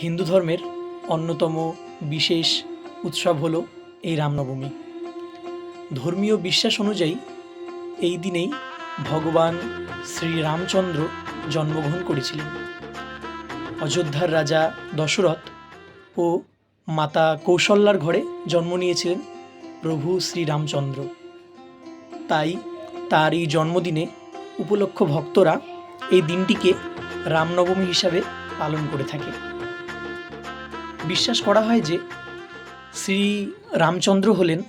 হিন্দু ধর্মের অন্যতম বিশেষ উৎসব হলো এই রামনবমী। ধর্মীয় বিশ্বাস অনুযায়ী এই দিনেই ভগবান শ্রীরামচন্দ্র জন্মগ্রহণ করেছিলেন। অযোধ্যার রাজা দশরথ ও মাতা কৌশল্যার ঘরে জন্ম নিয়েছিলেন প্রভু শ্রীরামচন্দ্র। তাই তার এই জন্মদিনে উপলক্ষ ভক্তরা এই দিনটিকে রামনবমী হিসাবে পালন করে থাকে। বিশ্বাস করা হয় যে শ্রী রামচন্দ্র হলেন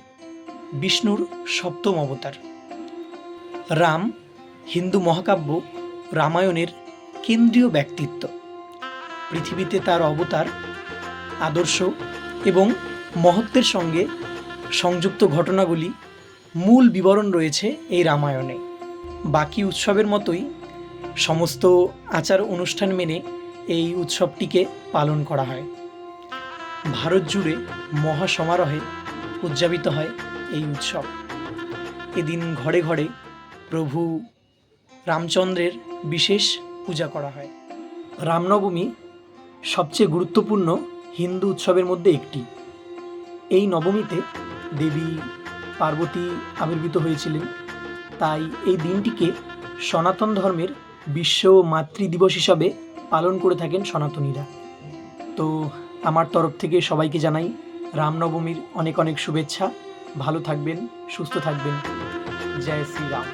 বিষ্ণুর সপ্তম অবতার। রাম হিন্দু মহাকাব্য রামায়ণের কেন্দ্রীয় ব্যক্তিত্ব। পৃথিবীতে তার অবতার, আদর্শ এবং মহত্বের সঙ্গে সংযুক্ত ঘটনাগুলি মূল বিবরণ রয়েছে এই রামায়ণে। বাকি উৎসবের মতোই সমস্ত আচার অনুষ্ঠান মেনে এই উৎসবটিকে পালন করা হয়। ভারত জুড়ে মহা সমারোহে উদযাপিত হয় এই উৎসব। এদিন ঘরে ঘরে প্রভু রামচন্দ্রের বিশেষ পূজা করা হয়। রামনবমী সবচেয়ে গুরুত্বপূর্ণ হিন্দু উৎসবের মধ্যে একটি। এই নবমীতে দেবী পার্বতী আবির্ভূত হয়েছিলেন। তাই এই দিনটিকে সনাতন ধর্মের বিশ্ব মাতৃ দিবস হিসাবে পালন করে থাকেন সনাতনীরা। তো আমার তরফ থেকে সবাইকে জানাই রামনবমীর অনেক অনেক শুভেচ্ছা। ভালো থাকবেন, সুস্থ থাকবেন। জয় শ্রীরাম।